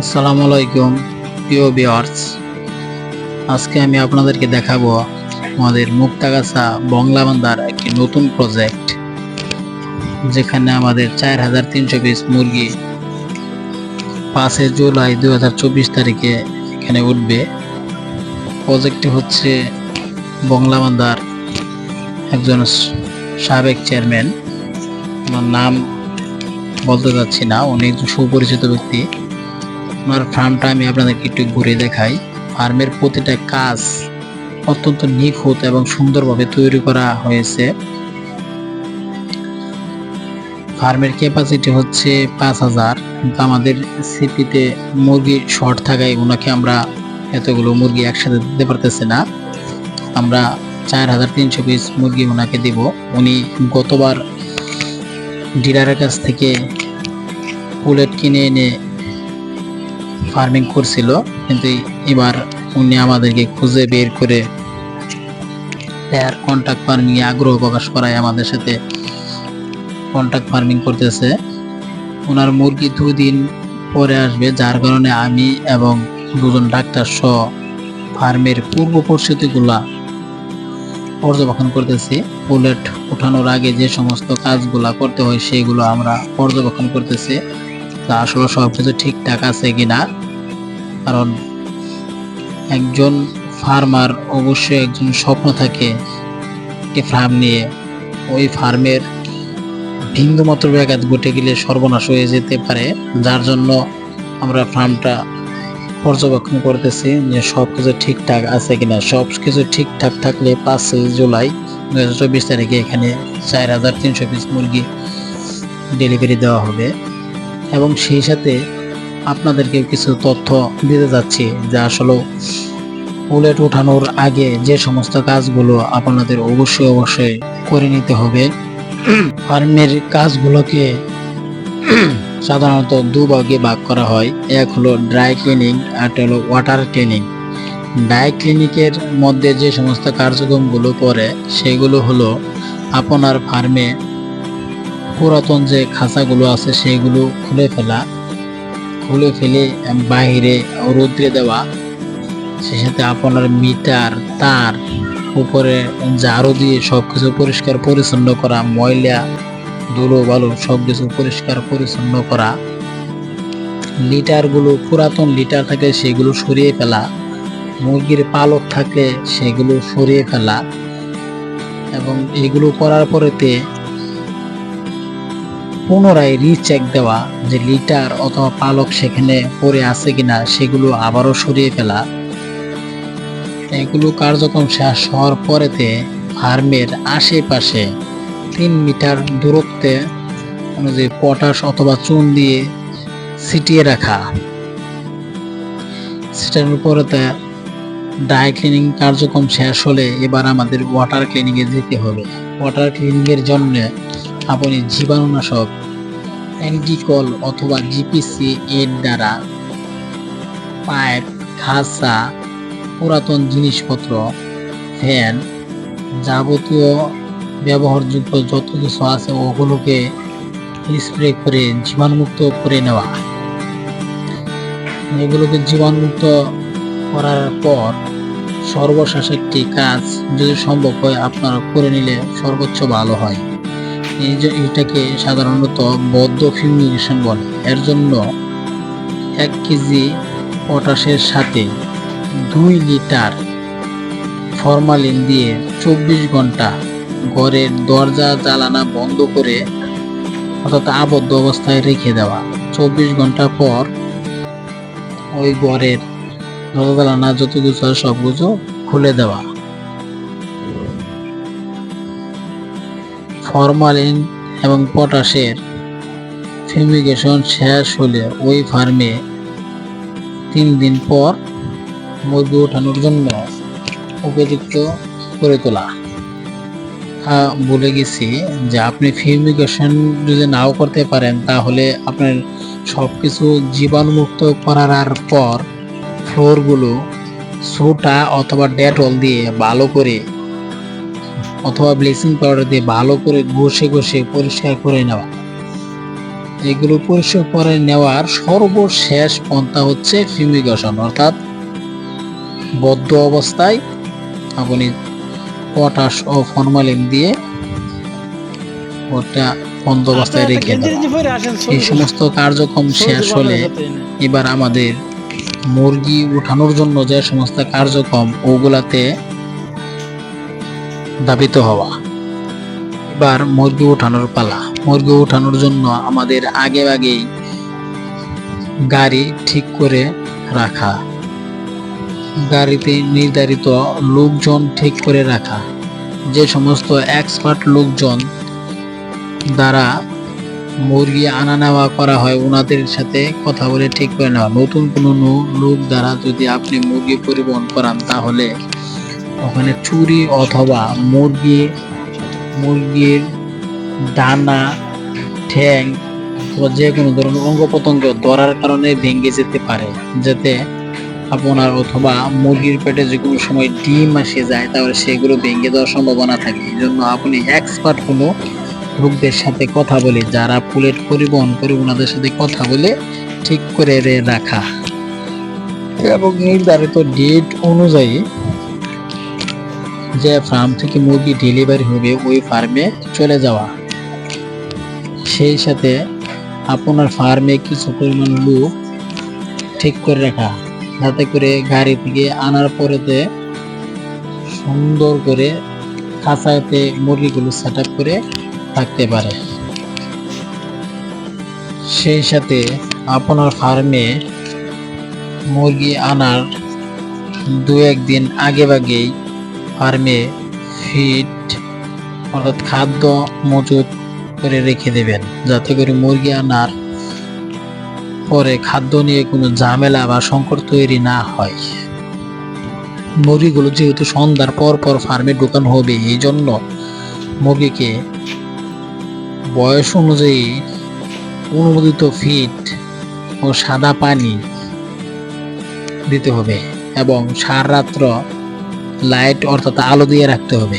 আসসালামু আলাইকুম, প্রিয় ভিউয়ার্স আজকে আমি আপনাদেরকে দেখাবো আমাদের মুক্তাগাছা বংলাবান্দার একটি নতুন প্রজেক্ট যেখানে আমাদের চার হাজার তিনশো পিস মুরগি পাঁচই জুলাই দু হাজার চব্বিশ তারিখে এখানে উঠবে। প্রজেক্টটি হচ্ছে বংলাবান্দার একজন সাবেক চেয়ারম্যান ওনার নাম বলতে যাচ্ছি না, উনি সুপরিচিত ব্যক্তি। ওনার ফার্মটা আমি আপনাদেরকে একটু ঘুরে দেখাই। ফার্মের প্রতিটা কাজ অত্যন্ত নিখুঁত এবং সুন্দরভাবে তৈরি করা হয়েছে। ফার্মের ক্যাপাসিটি হচ্ছে পাঁচ হাজার। কিন্তু আমাদের সিপিতে মুরগি শর্ট থাকায় ওনাকে আমরা এতগুলো মুরগি একসাথে দিতে পারতেছি না। আমরা চার হাজার তিনশো পিস মুরগি ওনাকে দিব। উনি গতবার ডিলারের কাছ থেকে পুলেট কিনে এনে ফার্মিং করছিল, কিন্তু এবার উনি আমাদেরকে খুঁজে বের করে পেয়ার কন্ট্যাক্ট ফার্মিং এ আগ্রহ প্রকাশ করায় আমাদের সাথে কন্ট্রাক্ট ফার্মিং করতেছে। ওনার মুরগি দুদিন পরে আসবে, যার কারণে আমি এবং দুজন ডাক্তার সহ ফার্মের পূর্ব পরিস্থিতিগুলা পর্যবেক্ষণ করতেছি। বুলেট ওঠানোর আগে যে সমস্ত কাজগুলা করতে হয়, সেগুলো আমরা পর্যবেক্ষণ করতেছি। তা আসলে সব কিছু ঠিকঠাক আছে কিনা কারণ একজন ফার্মার অবশ্যই একজন স্বপ্ন থাকে একটি ফার্ম নিয়ে। ওই ফার্মের বিন্দুমাত্র ব্যাঘাত ঘটে গেলে সর্বনাশ হয়ে যেতে পারে, যার জন্য আমরা ফার্মটা পর্যবেক্ষণ করতেছি যে সব কিছু ঠিকঠাক আছে কিনা। সব কিছু ঠিকঠাক থাকলে পাঁচই জুলাই দু হাজার চব্বিশ তারিখে এখানে চার হাজার তিনশো পিস মুরগি ডেলিভারি দেওয়া হবে। এবং সেই সাথে আপনাদেরকে কিছু তথ্য দিতে যাচ্ছি যে আসলে বুলেট ওঠানোর আগে যে সমস্ত কাজগুলো আপনাদের অবশ্যই অবশ্যই করে নিতে হবে। ফার্মের কাজগুলোকে সাধারণত দুভাগে ভাগ করা হয়। এক হলো ড্রাই ক্লিনিং আর হলো ওয়াটার ক্লিনিং। ড্রাই ক্লিনিকের মধ্যে যে সমস্ত কার্যক্রমগুলো পড়ে, সেগুলো হলো আপনার ফার্মে পুরাতন যে খাঁচাগুলো আছে, সেগুলো খুলে ফেলা। খুলে ফেলে বাহিরে রৌদ্রে দেওয়া। সে সাথে আপনার মিটার, তার উপরে ঝাড়ু দিয়ে সব কিছু পরিষ্কার পরিচ্ছন্ন করা, ময়লা, ধুলো, বালু সব কিছু পরিষ্কার পরিচ্ছন্ন করা। লিটারগুলো পুরাতন লিটার থাকে, সেগুলো সরিয়ে ফেলা। মুরগির পালক থাকলে সেগুলো সরিয়ে ফেলা। এবং এগুলো করার পরেতে পুনরায় রিচেক দেওয়া যে লিটার অথবা পালক সেখানে পড়ে আছে কিনা সেগুলো আবারও সরিয়ে ফেলা। এগুলো কার্যক্রম শেষ হওয়ার পরেতে ফার্মের আশেপাশে তিন মিটার দূরত্বে অনুযায়ী পটাশ অথবা চুন দিয়ে ছিটিয়ে রাখা। সেটার উপরেতে ড্রাই ক্লিনিং কার্যক্রম শেষ হলে এবার আমাদের ওয়াটার ক্লিনিংয়ে যেতে হবে। ওয়াটার ক্লিনিংয়ের জন্য আপনি জীবাণুনাশক, অ্যান্টিকল অথবা জিপিসি এর দ্বারা পাইপ খাসা, পুরাতন জিনিসপত্র, ফ্যান যাবতীয় ব্যবহারযোগ্য যত কিছু আছে ওগুলোকে স্প্রে করে জীবাণুমুক্ত করে নেওয়া। এগুলোকে জীবাণুমুক্ত করার পর সর্বশেষ একটি কাজ যদি সম্ভব হয়, আপনারা করে নিলে সর্বোচ্চ ভালো হয়। এই যে এটাকে সাধারণত বদ্ধ ফিউমিগেশন বলে, এর জন্য এক কেজি পটাশের সাথে দুই লিটার ফরমালিন দিয়ে চব্বিশ ঘণ্টা ঘরের দরজা জ্বালানা বন্ধ করে অর্থাৎ আবদ্ধ অবস্থায় রেখে দেওয়া। চব্বিশ ঘণ্টা পর ওই ঘরের দরজা জ্বালানা যত কিছু আছে সব কিছু খুলে দেওয়া। ফরমালিন এবং পটাশের ফিউমিগেশন শেষ হলে ওই ফার্মে তিন দিন পর মধু ওঠানোর জন্য উপযুক্ত করে তোলা। হ্যাঁ বলে গেছি যে আপনি ফিউমিগেশন যদি নাও করতে পারেন, তাহলে আপনার সব কিছু জীবাণুমুক্ত করার পর ফ্লোরগুলো সোটা অথবা ডেটল দিয়ে ভালো করে অথবা ব্লিচিং পাউডার দিয়ে ভালো করে ঘষে ঘষে পরিষ্কার করে নেওয়া। এগুলো পরিষ্কার করে নেওয়ার সর্বশেষ পন্থা হচ্ছে ফিউমিগেশন অর্থাৎ বদ্ধ অবস্থায় আপনি পটাশ ও ফরমালিন দিয়ে ওটা বন্ধ অবস্থায় রেখে দেওয়া। এই সমস্ত কার্যক্রম শেষ হলে এবার আমাদের মুরগি উঠানোর জন্য যে সমস্ত কার্যক্রম ওগুলাতে দাবিত হওয়া। এবার মুরগি উঠানোর পালা। মুরগি উঠানোর জন্য আমাদের আগে আগেই গাড়ি ঠিক করে রাখা। গাড়িতে নির্ধারিত লোকজন ঠিক করে রাখা। যে সমস্ত এক্সপার্ট লোকজন দ্বারা মুরগি আনা নেওয়া করা হয় ওনাদের সাথে কথা বলে ঠিক করে নেওয়া। নতুন কোনো লোক দ্বারা যদি আপনি মুরগি পরিবহন করান, তাহলে ওখানে চুরি অথবা মুরগি, মুরগির ডানা ঠ্যাং যে কোনো ধরনের অঙ্গ প্রত্যঙ্গ ধরার কারণে ভেঙে যেতে পারে, যাতে আপনার অথবা মুরগির পেটে যে কোনো সময় ডিম আসে যায়, তাহলে সেগুলো ভেঙে দেওয়ার সম্ভাবনা থাকে। এই জন্য আপনি এক্সপার্ট কোনো লোকদের সাথে কথা বলে, যারা পুলেট পরিবহন করে ওনাদের সাথে কথা বলে ঠিক করে রাখা। এবং নির্ধারিত ডেট অনুযায়ী যে ফার্ম থেকে মুরগি ডেলিভারি হবে, ওই ফার্মে চলে যাওয়া। সেই সাথে আপনার ফার্মে কিছু পরিমাণ লোক ঠিক করে রাখা, যাতে করে গাড়ি থেকে আনার পরেতে সুন্দর করে খাঁচাতে মুরগিগুলো সেট করে থাকতে পারে। সেই সাথে আপনার ফার্মে মুরগি আনার দু একদিন আগে আগেই ফার্মে ফিড অর্থাৎ খাদ্য মজুত করে রেখে দেবেন। যাতে করে মুরগি আনার পরে খাদ্য নিয়ে কোনো ঝামেলা বা সংকট তৈরি না হয়। মুরগিগুলো যেহেতু সন্ধ্যার পর পর ফার্মে ঢোকানো হবে, এই জন্য মুরগিকে বয়স অনুযায়ী অনুমোদিত ফিড ও সাদা পানি দিতে হবে এবং সার রাত্র লাইট অর্থাৎ আলো দিয়ে রাখতে হবে।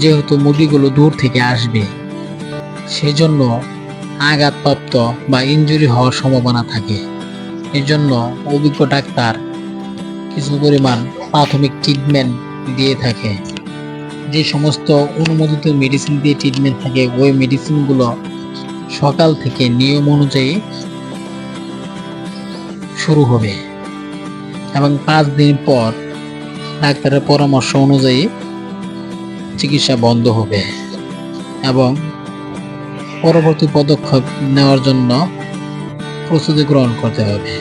যেহেতু মুরগিগুলো দূর থেকে আসবে, সেজন্য আঘাতপ্রাপ্ত বা ইনজুরি হওয়ার সম্ভাবনা থাকে। এই জন্য অভিজ্ঞ ডাক্তার কিছু পরিমাণ প্রাথমিক ট্রিটমেন্ট দিয়ে থাকে। যে সমস্ত অনুমোদিত মেডিসিন দিয়ে ট্রিটমেন্ট থাকে, ওই মেডিসিনগুলো সকাল থেকে নিয়ম অনুযায়ী শুরু হবে। এবং পাঁচ দিন পর ডাক্তারের পরামর্শ অনুযায়ী চিকিৎসা বন্ধ হবে এবং পরবর্তী পদক্ষেপ নেওয়ার জন্য প্রস্তুতি গ্রহণ করতে হবে।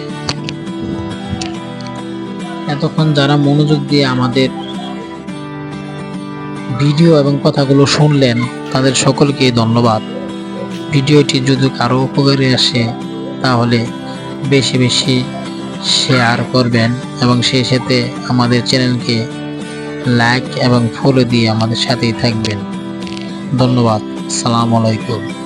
এতক্ষণ যারা মনোযোগ দিয়ে আমাদের ভিডিও এবং কথাগুলো শুনলেন, তাদের সকলকে ধন্যবাদ। ভিডিওটি যদি কারও উপকারে আসে, তাহলে বেশি বেশি শেয়ার করবেন এবং সেই সাথে আমাদের চ্যানেলকে লাইক এবং ফলো দিয়ে আমাদের সাথেই থাকবেন। ধন্যবাদ। সালাম আলাইকুম।